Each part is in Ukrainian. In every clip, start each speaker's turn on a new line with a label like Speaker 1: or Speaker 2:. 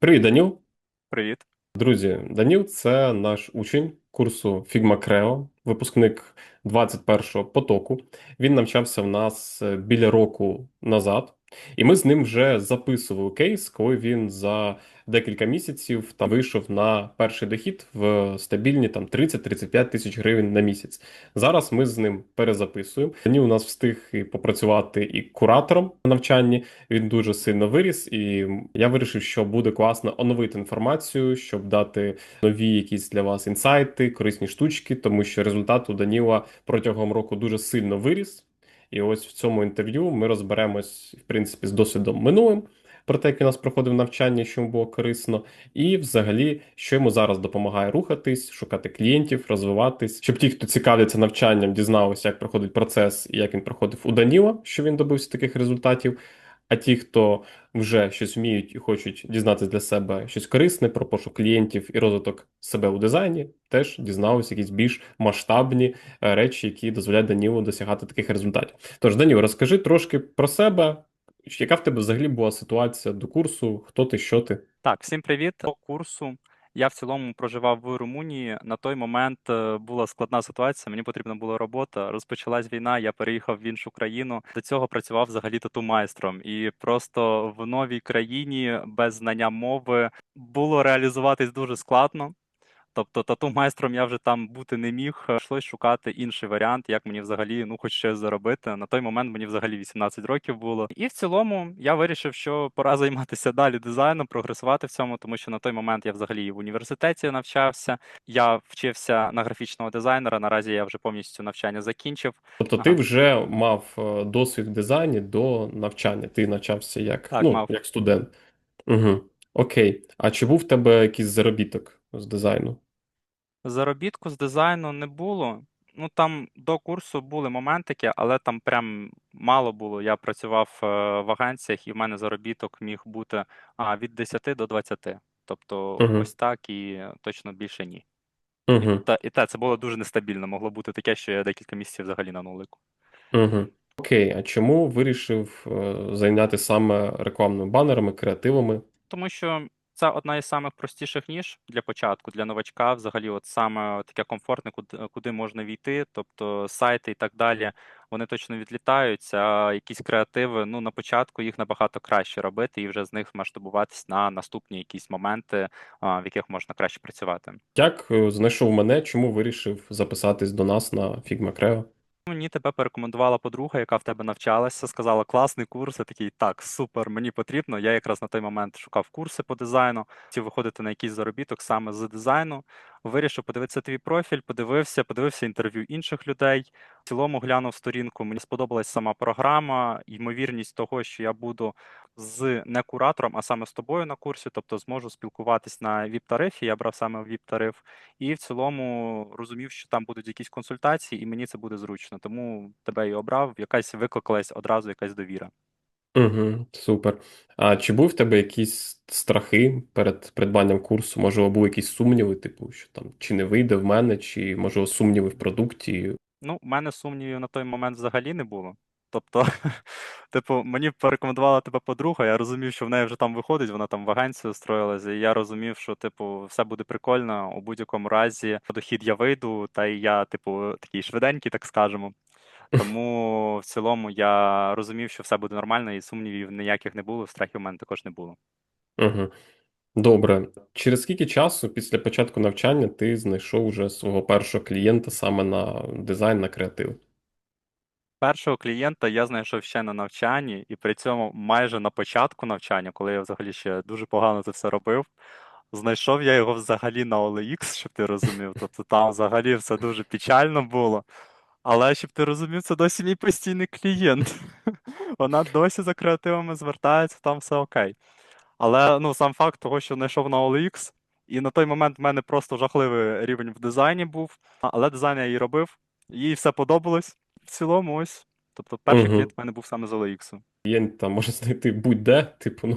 Speaker 1: Привіт, Даніл.
Speaker 2: Привіт.
Speaker 1: Друзі, Даніл це наш учень курсу Figma Creo, випускник 21-го потоку. Він навчався в нас е, біля року назад, і ми з ним вже записували кейс, коли він за декілька місяців там вийшов на перший дохід в стабільні там 30-35 тисяч гривень на місяць. Зараз ми з ним перезаписуємо. Даніл у нас встиг і попрацювати і куратором на навчанні. Він дуже сильно виріс, і я вирішив, що буде класно оновити інформацію, щоб дати нові якісь для вас інсайти, корисні штучки, тому що результат у Даніла протягом року дуже сильно виріс. І ось в цьому інтерв'ю ми розберемось, в принципі, з досвідом минулим, про те, як у нас проходив навчання, що йому було корисно, і взагалі, що йому зараз допомагає рухатись, шукати клієнтів, розвиватись, щоб ті, хто цікавляться навчанням, дізналися, як проходить процес і як він проходив у Даніла, що він добився таких результатів. А ті, хто вже щось вміють і хочуть дізнатися для себе щось корисне про пошук клієнтів і розвиток себе у дизайні, теж дізналися якісь більш масштабні е, речі, які дозволяють Данілу досягати таких результатів. Тож, Даніл, розкажи трошки про себе, яка в тебе взагалі була ситуація до курсу, хто ти, що ти?
Speaker 2: Так, всім привіт. По курсу я в цілому проживав в Румунії. На той момент е, була складна ситуація. Мені потрібна була робота. Розпочалась війна. Я переїхав в іншу країну. До цього працював взагалі тату майстром, і просто в новій країні без знання мови було реалізуватись дуже складно. Тобто тату майстром я вже там бути не міг. Йшлось шукати інший варіант, як мені взагалі ну хоч щось заробити. На той момент мені взагалі 18 років було. І в цілому я вирішив, що пора займатися далі дизайном, прогресувати в цьому, тому що на той момент я взагалі в університеті навчався. Я вчився на графічного дизайнера. Наразі я вже повністю навчання закінчив.
Speaker 1: Тобто
Speaker 2: Ага.
Speaker 1: ти вже мав е, досвід в дизайні до навчання, ти навчався як,
Speaker 2: Так,
Speaker 1: ну,
Speaker 2: мав.
Speaker 1: як студент. Угу. Окей. А чи був в тебе якийсь заробіток з дизайну?
Speaker 2: Заробітку з дизайну не було. Ну там до курсу були моментики, але там прям мало було. Я працював е, в агенціях, і в мене заробіток міг бути а, від 10 до 20. Тобто
Speaker 1: Угу.
Speaker 2: ось так і точно більше ні. І
Speaker 1: Угу.
Speaker 2: та, і те, це було дуже нестабільно. Могло бути таке, що я декілька місяців взагалі на нулику.
Speaker 1: Угу. Окей, а чому вирішив е, зайняти саме рекламними банерами, креативами?
Speaker 2: Тому що це одна із самих простіших ніж для початку, для новачка. Взагалі, от саме таке комфортне, куди, куди можна війти, тобто сайти і так далі, вони точно відлітаються. А якісь креативи, ну на початку їх набагато краще робити і вже з них масштабуватись на наступні якісь моменти, в яких можна краще працювати.
Speaker 1: Як е, знайшов мене, чому вирішив записатись до нас на Figma Creo?
Speaker 2: Мені тебе порекомендувала подруга, яка в тебе навчалася, сказала класний курс. Я такий, так, супер, мені потрібно. Я якраз на той момент шукав курси по дизайну, хотів виходити на якийсь заробіток саме з дизайну. Вирішив подивитися твій профіль, подивився, подивився інтерв'ю інших людей. В цілому глянув сторінку. Мені сподобалась сама програма, ймовірність того, що я буду з не куратором, а саме з тобою на курсі, тобто зможу спілкуватись на ВІП-тарифі. Я брав саме ВІП-тариф, і в цілому розумів, що там будуть якісь консультації, і мені це буде зручно. Тому тебе і обрав. Якась викликалась одразу якась довіра.
Speaker 1: Угу, супер. А чи був в тебе якісь страхи перед придбанням курсу? Можливо, були якісь сумніви, типу, що там чи не вийде в мене, чи можливо сумніви в продукті?
Speaker 2: Ну, в мене сумнівів на той момент взагалі не було. Тобто, типу, мені порекомендувала тебе подруга, я розумів, що в неї вже там виходить, вона там в агенцію строїлася, і я розумів, що, типу, все буде прикольно, у будь-якому разі дохід я вийду, та й я, типу, такий швиденький, так скажемо. Тому в цілому я розумів, що все буде нормально, і сумнівів ніяких не було, страхів у мене також не було.
Speaker 1: Угу. Добре. Через скільки часу після початку навчання ти знайшов вже свого першого клієнта саме на дизайн, на креатив?
Speaker 2: Першого клієнта я знайшов ще на навчанні, і при цьому майже на початку навчання, коли я взагалі ще дуже погано це все робив. Знайшов я його взагалі на OLX, щоб ти розумів. Тобто там взагалі все дуже печально було. Але щоб ти розумів, це досі мій постійний клієнт. Вона досі за креативами звертається, там все окей. Але ну, сам факт того, що знайшов на OLX, і на той момент в мене просто жахливий рівень в дизайні був. Але дизайн я її робив, їй все подобалось. В цілому, ось. Тобто, перший
Speaker 1: Мгм.
Speaker 2: клієнт в мене був саме з OLX.
Speaker 1: Клієнта можна знайти будь-де. Типу, ну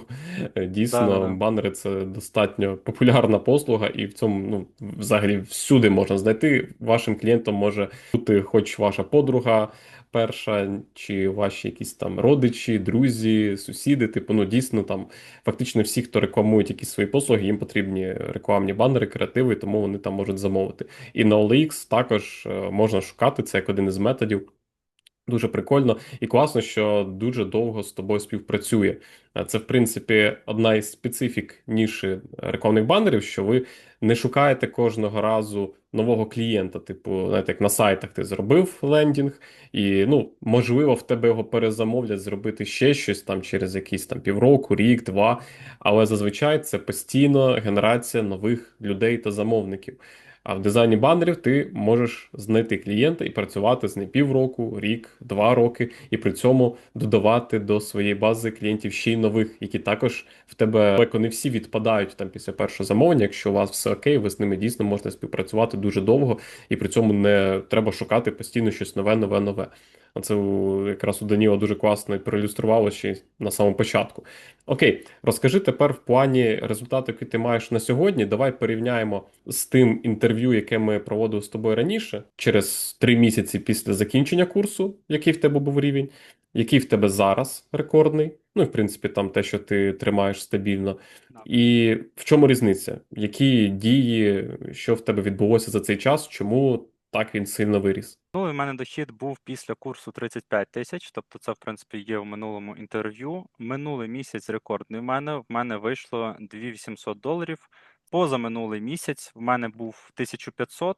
Speaker 1: е, дійсно,
Speaker 2: Да-да-да.
Speaker 1: банери це достатньо популярна послуга, і в цьому, ну, взагалі, всюди можна знайти. Вашим клієнтом може бути хоч ваша подруга, перша, чи ваші якісь там родичі, друзі, сусіди. Типу, ну дійсно там фактично всі, хто рекламують якісь свої послуги, їм потрібні рекламні банери, креативи, тому вони там можуть замовити. І на OLX також е, можна шукати це як один із методів. Дуже прикольно і класно, що дуже довго з тобою співпрацює. Е, Це, в принципі, одна із специфік ніші рекламних банерів, що ви не шукаєте кожного разу нового клієнта. Типу, знаєте, як на сайтах ти зробив лендінг, і ну, можливо, в тебе його перезамовлять зробити ще щось там через якісь там півроку, рік, два. Але зазвичай це постійно генерація нових людей та замовників. А в дизайні банерів ти можеш знайти клієнта і працювати з ним півроку, рік, два роки, і при цьому додавати до своєї бази клієнтів ще й нових, які також в тебе далеко не всі відпадають там після першого замовлення. Якщо у вас все окей, ви з ними дійсно можете співпрацювати дуже довго, і при цьому не треба шукати постійно щось нове, нове, нове. Оце у- якраз у Даніла дуже класно і проілюструвало ще на самому початку. Окей, розкажи тепер в плані результату, який ти маєш на сьогодні. Давай порівняємо з тим інтерв'ю, яке ми проводили з тобою раніше, через три місяці після закінчення курсу, який в тебе був рівень, який в тебе зараз рекордний. Ну, і в принципі, там те, що ти тримаєш стабільно. І в чому різниця? Які дії, що в тебе відбулося за цей час? Чому так він сильно виріс?
Speaker 2: Ну, і в мене дохід був після курсу 35 тисяч, тобто це, в принципі, є в минулому інтерв'ю. Минулий місяць рекордний в мене. В мене вийшло 2800 доларів. Позаминулий місяць в мене був 1500,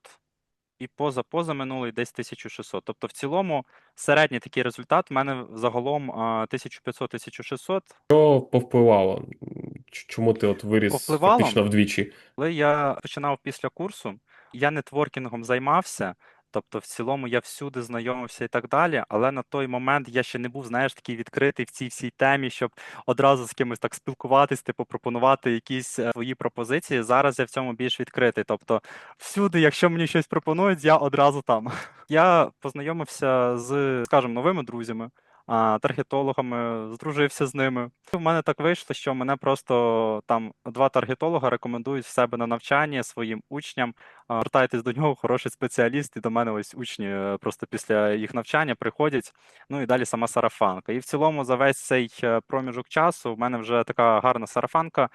Speaker 2: і поза позаминулий десь 1600. Тобто, в цілому, середній такий результат в мене загалом а, 1500-1600.
Speaker 1: Що повпливало? Чому ти от виріс
Speaker 2: Повпливало?
Speaker 1: фактично вдвічі?
Speaker 2: Коли я починав після курсу, я нетворкінгом займався. Тобто, в цілому я всюди знайомився і так далі. Але на той момент я ще не був, знаєш, такий відкритий в цій всій темі, щоб одразу з кимось так спілкуватись, типу пропонувати якісь е, свої пропозиції. Зараз я в цьому більш відкритий. Тобто, всюди, якщо мені щось пропонують, я одразу там. Я познайомився з, скажімо, новими друзями, таргетологами, здружився з ними. У мене так вийшло, що мене просто там два таргетолога рекомендують в себе на навчання своїм учням. А, Звертайтесь до нього, хороший спеціаліст, і до мене ось учні е, просто після їх навчання приходять. Ну і далі сама сарафанка. І в цілому за весь цей е, проміжок часу в мене вже така гарна сарафанка.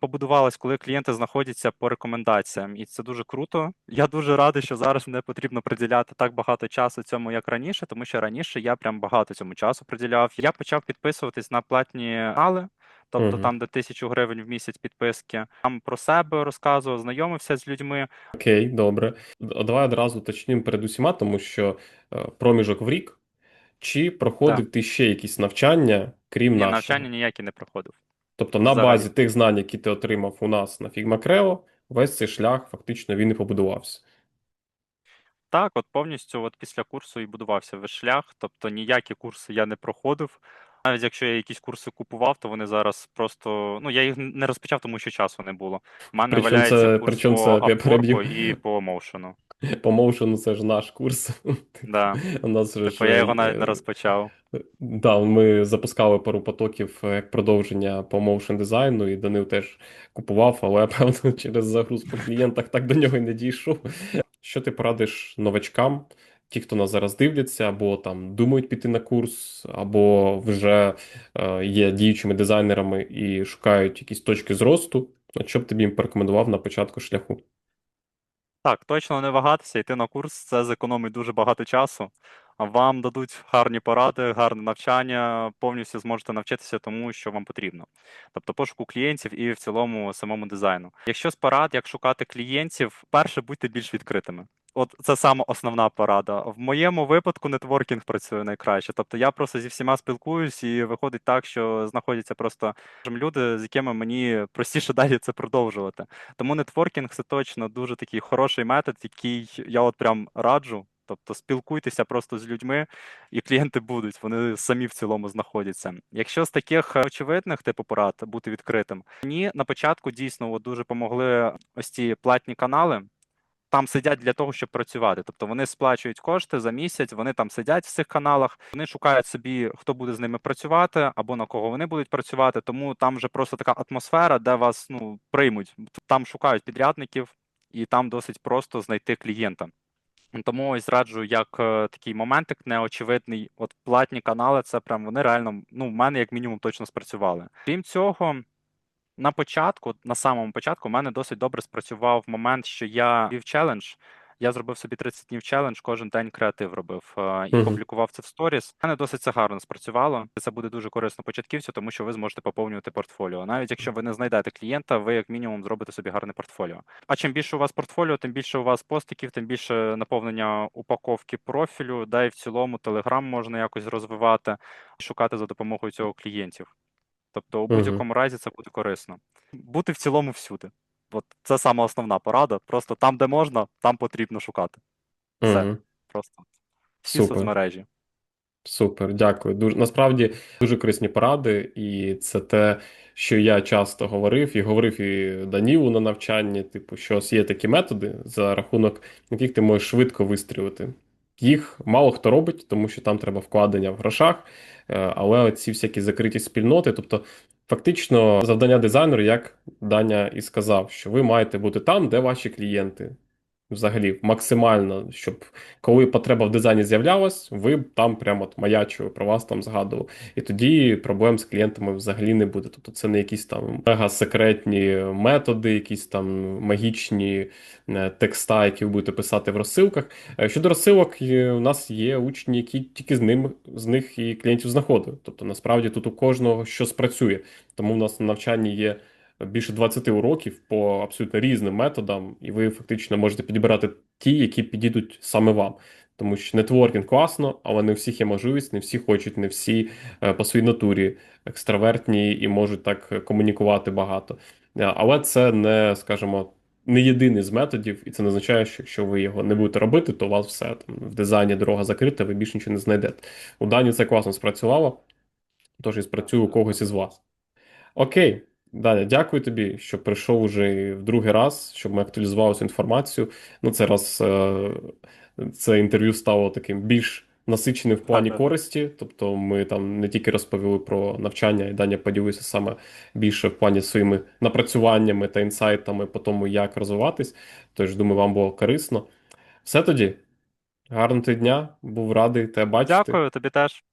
Speaker 2: Побудувалась, коли клієнти знаходяться по рекомендаціям, і це дуже круто. Я дуже радий, що зараз не потрібно приділяти так багато часу цьому, як раніше, тому що раніше я прям багато цьому часу приділяв. Я почав підписуватись на платні канали, тобто
Speaker 1: Мгм.
Speaker 2: там, де тисячу гривень в місяць підписки. Там про себе розказував, знайомився з людьми.
Speaker 1: Окей, добре. Давай одразу уточнимо перед усіма, тому що е, проміжок в рік, чи проходив ти ще якісь навчання, крім
Speaker 2: Ні,
Speaker 1: нашого?
Speaker 2: навчання ніякі не проходив.
Speaker 1: Тобто на
Speaker 2: взагалі.
Speaker 1: базі тих знань, які ти отримав у нас на Figma Creo, весь цей шлях фактично він і побудувався.
Speaker 2: Так, от повністю от після курсу і будувався весь шлях, тобто ніякі курси я не проходив. Навіть якщо я якісь курси купував, то вони зараз просто. Ну, я їх не розпочав, тому що часу не було. У мене
Speaker 1: Причому
Speaker 2: валяється
Speaker 1: це-
Speaker 2: курс по
Speaker 1: це,
Speaker 2: Upwork
Speaker 1: переб'ю.
Speaker 2: і по Motion.
Speaker 1: По Motion це ж наш курс.
Speaker 2: Да.
Speaker 1: У нас же
Speaker 2: Типу, я його навіть
Speaker 1: е,
Speaker 2: не розпочав.
Speaker 1: Да, ми запускали пару потоків е, як продовження по моушен дизайну, і Данил теж купував, але певно через загруз по клієнтах так до нього і не дійшов. Що ти порадиш новачкам, ті, хто нас зараз дивляться, або там думають піти на курс, або вже е, є діючими дизайнерами і шукають якісь точки зросту? Що б тобі їм порекомендував на початку шляху?
Speaker 2: Так, точно не вагатися, йти на курс, це зекономить дуже багато часу. Вам дадуть гарні поради, гарне навчання, повністю зможете навчитися тому, що вам потрібно. Тобто пошуку клієнтів і в цілому самому дизайну. Якщо з порад, як шукати клієнтів, перше будьте більш відкритими. От це саме основна порада. В моєму випадку нетворкінг працює найкраще. Тобто я просто зі всіма спілкуюсь, і виходить так, що знаходяться просто люди, з якими мені простіше далі це продовжувати. Тому нетворкінг це точно дуже такий хороший метод, який я от прям раджу. Тобто спілкуйтеся просто з людьми, і клієнти будуть, вони самі в цілому знаходяться. Якщо з таких очевидних типу порад бути відкритим, мені на початку дійсно от дуже допомогли ось ці платні канали. Там сидять для того, щоб працювати. Тобто вони сплачують кошти за місяць, вони там сидять в цих каналах, вони шукають собі, хто буде з ними працювати, або на кого вони будуть працювати. Тому там вже просто така атмосфера, де вас ну приймуть. Там шукають підрядників, і там досить просто знайти клієнта. Тому ось зраджую як е, такий моментик неочевидний. От платні канали, це прям вони реально, ну, в мене як мінімум точно спрацювали. Крім цього, на початку, на самому початку, в мене досить добре спрацював момент, що я вів челендж. Я зробив собі 30 днів челендж, кожен день креатив робив е, і
Speaker 1: Мгм.
Speaker 2: публікував це в сторіс. У мене досить це гарно спрацювало. Це буде дуже корисно початківцю, тому що ви зможете поповнювати портфоліо. Навіть якщо ви не знайдете клієнта, ви як мінімум зробите собі гарне портфоліо. А чим більше у вас портфоліо, тим більше у вас постиків, тим більше наповнення упаковки профілю, да і в цілому Телеграм можна якось розвивати, шукати за допомогою цього клієнтів. Тобто, у будь-якому разі це буде корисно. Бути в цілому всюди. От це сама основна порада. Просто там, де можна, там потрібно шукати. Все. Просто всі
Speaker 1: Супер.
Speaker 2: соцмережі.
Speaker 1: Супер, дякую. Дуже насправді дуже корисні поради, і це те, що я часто говорив, і говорив і Данілу на навчанні. Типу, що є такі методи, за рахунок яких ти можеш швидко вистрілити. Їх мало хто робить, тому що там треба вкладення в грошах, е, але ці всякі закриті спільноти, тобто. Фактично, завдання дизайнеру, як Даня і сказав, що ви маєте бути там, де ваші клієнти. Взагалі, максимально, щоб коли потреба в дизайні з'являлась, ви б там прямо от маячили, про вас там згадували. І тоді проблем з клієнтами взагалі не буде. Тобто це не якісь там мега секретні методи, якісь там магічні е, текста, які ви будете писати в розсилках. Е, Щодо розсилок, є- у нас є учні, які тільки з ним з них і клієнтів знаходили. Тобто, насправді тут у кожного щось працює. Тому в нас на навчанні є більше 20 уроків по абсолютно різним методам, і ви фактично можете підібрати ті, які підійдуть саме вам. Тому що нетворкінг класно, але не у всіх є можливість, не всі хочуть, не всі е, по своїй натурі екстравертні і можуть так комунікувати багато. Е, Але це не, скажімо, не єдиний з методів, і це не означає, що якщо ви його не будете робити, то у вас все там в дизайні дорога закрита, ви більше нічого не знайдете. У Дані це класно спрацювало, тож і спрацює у когось із вас. Окей, Даня, дякую тобі, що прийшов уже в другий раз, щоб ми актуалізували цю інформацію. Ну, це раз е, це інтерв'ю стало таким більш насиченим в плані користі. Тобто, ми там не тільки розповіли про навчання, і Даня поділився саме більше в плані своїми напрацюваннями та інсайтами по тому, як розвиватись. Тож, думаю, вам було корисно. Все тоді. Гарного дня, був радий тебе бачити.
Speaker 2: Дякую, тобі теж.